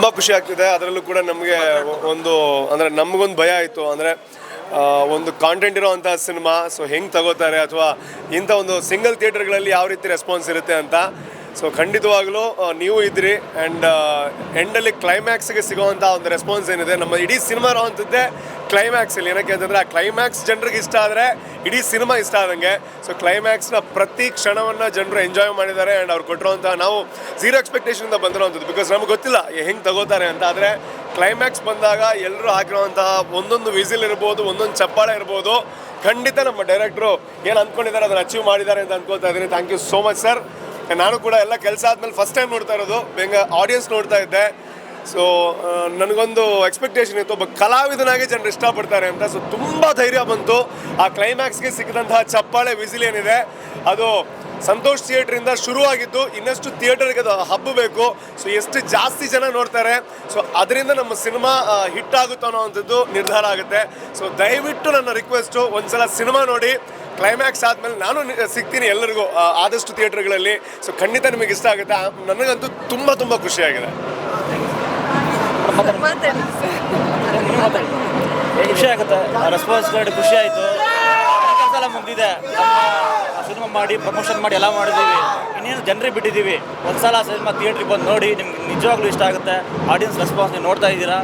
ತುಂಬ ಖುಷಿ ಆಗ್ತಿದೆ. ಅದರಲ್ಲೂ ಕೂಡ ನಮಗೆ ಒಂದು, ಅಂದರೆ ನಮಗೊಂದು ಭಯ ಆಯಿತು. ಅಂದರೆ ಒಂದು ಕಾಂಟೆಂಟ್ ಇರೋವಂಥ ಸಿನಿಮಾ ಸೊ ಹೆಂಗೆ ತಗೋತಾರೆ ಅಥವಾ ಇಂಥ ಒಂದು ಸಿಂಗಲ್ ಥಿಯೇಟರ್ಗಳಲ್ಲಿ ಯಾವ ರೀತಿ ರೆಸ್ಪಾನ್ಸ್ ಇರುತ್ತೆ ಅಂತ ಸೊ ಖಂಡಿತವಾಗ್ಲೂ ನೀವು ಇದ್ರಿ ಆ್ಯಂಡ್ ಎಂಡಲ್ಲಿ ಕ್ಲೈಮ್ಯಾಕ್ಸ್ಗೆ ಸಿಗೋವಂಥ ಒಂದು ರೆಸ್ಪಾನ್ಸ್ ಏನಿದೆ, ನಮ್ಮ ಇಡೀ ಸಿನಿಮಾ ಇರೋವಂಥದ್ದೇ ಕ್ಲೈಮ್ಯಾಕ್ಸಲ್ಲಿ ಏನಕ್ಕೆ ಅಂತಂದರೆ, ಆ ಕ್ಲೈಮ್ಯಾಕ್ಸ್ ಜನರಿಗೆ ಇಷ್ಟ ಆದರೆ ಇಡೀ ಸಿನಿಮಾ ಇಷ್ಟ ಆದಂಗೆ. ಸೊ ಕ್ಲೈಮ್ಯಾಕ್ಸ್ನ ಪ್ರತಿ ಕ್ಷಣವನ್ನು ಜನರು ಎಂಜಾಯ್ ಮಾಡಿದ್ದಾರೆ ಆ್ಯಂಡ್ ಅವ್ರು ಕೊಟ್ಟಿರೋಂಥ ನಾವು ಝೀರೋ ಎಕ್ಸ್ಪೆಕ್ಟೇಷನಿಂದ ಬಂದಿರೋವಂಥದ್ದು. ಬಿಕಾಸ್ ನಮ್ಗೆ ಗೊತ್ತಿಲ್ಲ ಹೆಂಗೆ ತಗೋತಾರೆ ಅಂತ. ಆದರೆ ಕ್ಲೈಮ್ಯಾಕ್ಸ್ ಬಂದಾಗ ಎಲ್ಲರೂ ಹಾಕಿರುವಂತಹ ಒಂದೊಂದು ವಿಸಿಲ್ ಇರ್ಬೋದು, ಒಂದೊಂದು ಚಪ್ಪಾಳೆ ಇರ್ಬೋದು. ಖಂಡಿತ ನಮ್ಮ ಡೈರೆಕ್ಟ್ರು ಏನು ಅಂದ್ಕೊಂಡಿದ್ದಾರೆ, ಅದನ್ನು ಅಚೀವ್ ಮಾಡಿದ್ದಾರೆ ಅಂತ ಅನ್ಕೋತಾ ಇದ್ದೀನಿ. Thank you so much sir ನಾನು ಕೂಡ ಎಲ್ಲ ಕೆಲಸ ಆದಮೇಲೆ ಫಸ್ಟ್ ಟೈಮ್ ನೋಡ್ತಾ ಇರೋದು. ಬೆಂಗ ಆಡಿಯನ್ಸ್ ನೋಡ್ತಾ ಇದ್ದೆ. ಸೊ ನನಗೊಂದು ಎಕ್ಸ್ಪೆಕ್ಟೇಷನ್ ಇತ್ತು, ಒಬ್ಬ ಕಲಾವಿದನಾಗಿ ಜನರು ಇಷ್ಟಪಡ್ತಾರೆ ಅಂತ. ಸೊ ತುಂಬ ಧೈರ್ಯ ಬಂತು. ಆ ಕ್ಲೈಮ್ಯಾಕ್ಸ್ಗೆ ಸಿಕ್ಕಿದಂತಹ ಚಪ್ಪಾಳೆ, ವಿಸಿಲ್ ಏನಿದೆ, ಅದು ಸಂತೋಷ್ ಥಿಯೇಟ್ರಿಂದ ಶುರುವಾಗಿದ್ದು ಇನ್ನಷ್ಟು ಥಿಯೇಟರ್ಗೆ ಅದು ಹಬ್ಬಬೇಕು ಸೊ ಎಷ್ಟು ಜಾಸ್ತಿ ಜನ ನೋಡ್ತಾರೆ. ಸೊ ಅದರಿಂದ ನಮ್ಮ ಸಿನಿಮಾ ಹಿಟ್ ಆಗುತ್ತೋ ಅನ್ನೋವಂಥದ್ದು ನಿರ್ಧಾರ ಆಗುತ್ತೆ. ಸೊ ದಯವಿಟ್ಟು ನನ್ನ ರಿಕ್ವೆಸ್ಟು ಒಂದ್ಸಲ ಸಿನಿಮಾ ನೋಡಿ. ಕ್ಲೈಮ್ಯಾಕ್ಸ್ ಆದಮೇಲೆ ನಾನು ನಿ- ಸಿಗ್ತೀನಿ ಎಲ್ಲರಿಗೂ ಆದಷ್ಟು ಥಿಯೇಟರ್ಗಳಲ್ಲಿ ಸೊ ಖಂಡಿತ ನಿಮಗೆ ಇಷ್ಟ ಆಗುತ್ತೆ. ನನಗಂತೂ ತುಂಬ ತುಂಬ ಖುಷಿಯಾಗಿದೆ. ಖುಷಿ ಆಗುತ್ತೆ. ರೆಸ್ಪಾನ್ಸ್ ನೋಡಿ ಖುಷಿ ಆಯಿತು. ಮುಗ್ದಿದೆ ಸಿನಿಮಾ ಮಾಡಿ ಪ್ರಮೋಷನ್ ಮಾಡಿ ಎಲ್ಲ ಮಾಡಿದ್ದೀವಿ. ಇನ್ನೇನು ಜನರಿಗೆ ಬಿಟ್ಟಿದ್ದೀವಿ. ಒಂದ್ಸಲ ಸಿನಿಮಾ ಥಿಯೇಟ್ರಿಗೆ ಬಂದು ನೋಡಿ ನಿಮ್ಗೆ ನಿಜವಾಗ್ಲೂ ಇಷ್ಟ ಆಗುತ್ತೆ. ಆಡಿಯನ್ಸ್ ರೆಸ್ಪಾನ್ಸ್ ನೀವು ನೋಡ್ತಾ ಇದ್ದೀರಾ.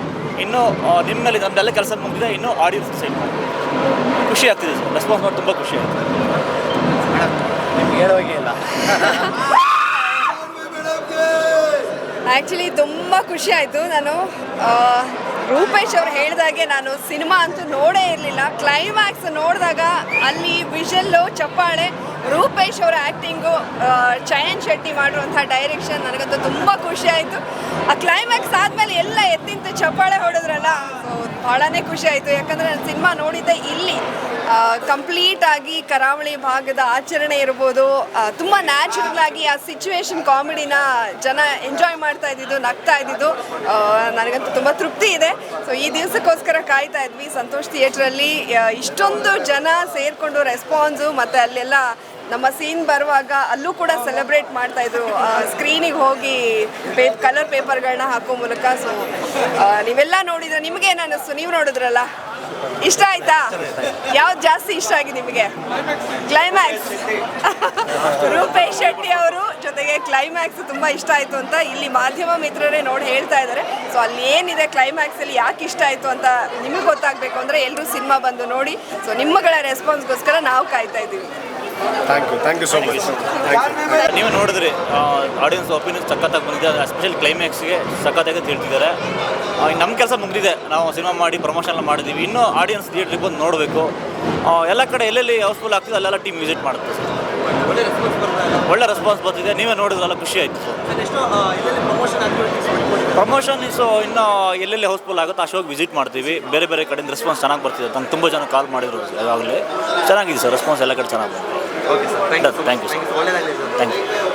ಇನ್ನೂ ನಿಮ್ಮಲ್ಲಿ ನಮ್ದೆಲ್ಲ ಕೆಲಸ ಮುಗಿದಿದೆ. ಇನ್ನೂ ಆಡಿಯನ್ಸ್ ಸೈಡ್ ಮಾಡಿ ಖುಷಿ ಆಗ್ತಿದೆ ಸರ್. ರೆಸ್ಪಾನ್ಸ್ ಮಾಡಿ ತುಂಬ ಖುಷಿ ಆಗ್ತದೆ ನಿಮ್ಗೆ ಹೇಳೋಗೆ ಇಲ್ಲ. ಆ್ಯಕ್ಚುಲಿ ತುಂಬ ಖುಷಿ ಆಯಿತು. ನಾನು ರೂಪೇಶ್ ಅವ್ರು ಹೇಳಿದಾಗೆ ನಾನು ಸಿನಿಮಾ ಅಂತೂ ನೋಡೇ ಇರಲಿಲ್ಲ. ಕ್ಲೈಮ್ಯಾಕ್ಸ್ ನೋಡಿದಾಗ ಅಲ್ಲಿ ವಿಷಲ್ಲು ಚಪ್ಪಾಳೆ, ರೂಪೇಶ್ ಅವರ ಆ್ಯಕ್ಟಿಂಗು ಚಯನ್ ಶೆಟ್ಟಿ ಮಾಡಿರುವಂಥ ಡೈರೆಕ್ಷನ್ ನನಗಂತೂ ತುಂಬ ಖುಷಿ ಆಯಿತು. ಆ ಕ್ಲೈಮ್ಯಾಕ್ಸ್ ಆದಮೇಲೆ ಎಲ್ಲ ಎತ್ತಿಂತ ಚಪ್ಪಾಳೆ ಹೊಡೆದ್ರಲ್ಲ. ಭಾಳನೇ ಖುಷಿ ಆಯಿತು. ಯಾಕಂದರೆ ನಾನು ಸಿನಿಮಾ ನೋಡಿದ್ದೆ ಇಲ್ಲಿ. ಕಂಪ್ಲೀಟ್ ಆಗಿ ಕರಾವಳಿ ಭಾಗದ ಆಚರಣೆ ಇರ್ಬೋದು. ತುಂಬ ನ್ಯಾಚುರಲ್ ಆಗಿ ಆ ಸಿಚುವೇಶನ್ ಕಾಮಿಡಿನ ಜನ ಎಂಜಾಯ್ ಮಾಡ್ತಾ ಇದ್ದಿದ್ದು, ನಗ್ತಾ ಇದ್ದಿದ್ದು. ನನಗಂತೂ ತುಂಬ ತೃಪ್ತಿ ಇದೆ. ಸೊ ಈ ದಿವಸಕ್ಕೋಸ್ಕರ ಕಾಯ್ತಾ ಇದ್ವಿ ಸಂತೋಷ್ ಥಿಯೇಟ್ರಲ್ಲಿ ಇಷ್ಟೊಂದು ಜನ ಸೇರಿಕೊಂಡು ರೆಸ್ಪಾನ್ಸು ಮತ್ತು ಅಲ್ಲೆಲ್ಲ ನಮ್ಮ ಸೀನ್ ಬರುವಾಗ ಅಲ್ಲೂ ಕೂಡ ಸೆಲೆಬ್ರೇಟ್ ಮಾಡ್ತಾ ಇದ್ರು. ಸ್ಕ್ರೀನಿಗೆ ಹೋಗಿ ಪೇ ಕಲರ್ ಪೇಪರ್ಗಳನ್ನ ಹಾಕೋ ಮೂಲಕ. ಸೊ ನೀವೆಲ್ಲ ನೋಡಿದ್ರೆ ನಿಮ್ಗೆ ಏನು ಅನ್ನಿಸ್ತು ನೀವು ನೋಡಿದ್ರಲ್ಲ? ಇಷ್ಟ ಆಯ್ತಾ? ಯಾವ್ದು ಜಾಸ್ತಿ ಇಷ್ಟ ಆಗಿದೆ ನಿಮಗೆ? ಕ್ಲೈಮ್ಯಾಕ್ಸ್ ರೂಪೇಶ್ ಶೆಟ್ಟಿ ಅವರು ಜೊತೆಗೆ ಕ್ಲೈಮ್ಯಾಕ್ಸ್ ತುಂಬಾ ಇಷ್ಟ ಆಯ್ತು ಅಂತ ಇಲ್ಲಿ ಮಾಧ್ಯಮ ಮಿತ್ರರೇ ನೋಡಿ ಹೇಳ್ತಾ ಇದ್ದಾರೆ. ಸೊ ಅಲ್ಲಿ ಏನಿದೆ ಕ್ಲೈಮ್ಯಾಕ್ಸ್ ಅಲ್ಲಿ ಯಾಕೆ ಇಷ್ಟ ಆಯ್ತು ಅಂತ ನಿಮಗೆ ಗೊತ್ತಾಗಬೇಕು ಅಂದ್ರೆ ಎಲ್ಲರೂ ಸಿನಿಮಾ ಬಂದು ನೋಡಿ. ಸೊ ನಿಮ್ಮಗಳ ರೆಸ್ಪಾನ್ಸ್ಗೋಸ್ಕರ ನಾವು ಕಾಯ್ತಾ ಇದ್ದೀವಿ. Thank you thank you so much thank you ನೀವು ನೋಡಿದ್ರಿ ಆಡಿಯನ್ಸ್ ಒಪಿನಿಯನ್ಸ್ ಸಖತ್ತಾಗಿ ಬಂದಿದೆ. ಎಸ್ಪೆಷಲ್ ಕ್ಲೈಮ್ಯಾಕ್ಸ್ಗೆ ಸಖತ್ತಾಗಿ ತಿಳ್ತಿದ್ದಾರೆ. ನಮ್ಮ ಕೆಲಸ ಮುಗಿದಿದೆ. ನಾವು ಸಿನಿಮಾ ಮಾಡಿ ಪ್ರಮೋಷನ್ ಎಲ್ಲ ಮಾಡಿದ್ದೀವಿ ಇನ್ನೂ ಆಡಿಯನ್ಸ್ ಥಿಯೇಟ್ರಿಗೆ ಬಂದು ನೋಡಬೇಕು. ಎಲ್ಲ ಕಡೆ ಎಲ್ಲೆಲ್ಲಿ ಹೌಸ್ಫುಲ್ ಆಗ್ತಿದೆ ಅಲ್ಲೆಲ್ಲ ಟೀಮ್ ವಿಸಿಟ್ ಮಾಡುತ್ತೆ. ಸರ್ ಒಳ್ಳೆ ರೆಸ್ಪಾನ್ಸ್ ಬರ್ತಿದೆ. ನೀವೇ ನೋಡಿದ್ರಲ್ಲ ಖುಷಿ ಆಯಿತು. ಸರ್ ಪ್ರಮೋಷನ್ ಇಸು ಇನ್ನು ಎಲ್ಲೆಲ್ಲಿ ಹೌಸ್ಫುಲ್ ಆಗುತ್ತೆ ಆ ಶೋಗೆ ವಿಸಿಟ್ ಮಾಡ್ತೀವಿ. ಬೇರೆ ಬೇರೆ ಕಡೆಯಿಂದ ರೆಸ್ಪಾನ್ಸ್ ಚೆನ್ನಾಗಿ ಬರ್ತಿದೆ. ನಂಗೆ ತುಂಬ ಜನ ಕಾಲ್ ಮಾಡಿದ್ರು ಯಾವಾಗಲೇ ಚೆನ್ನಾಗಿದೆ ಸರ್ ರೆಸ್ಪಾನ್ಸ್ ಎಲ್ಲ ಕಡೆ ಚೆನ್ನಾಗಿ ಬಂದಿದೆ. Okay sir thank you sir thank you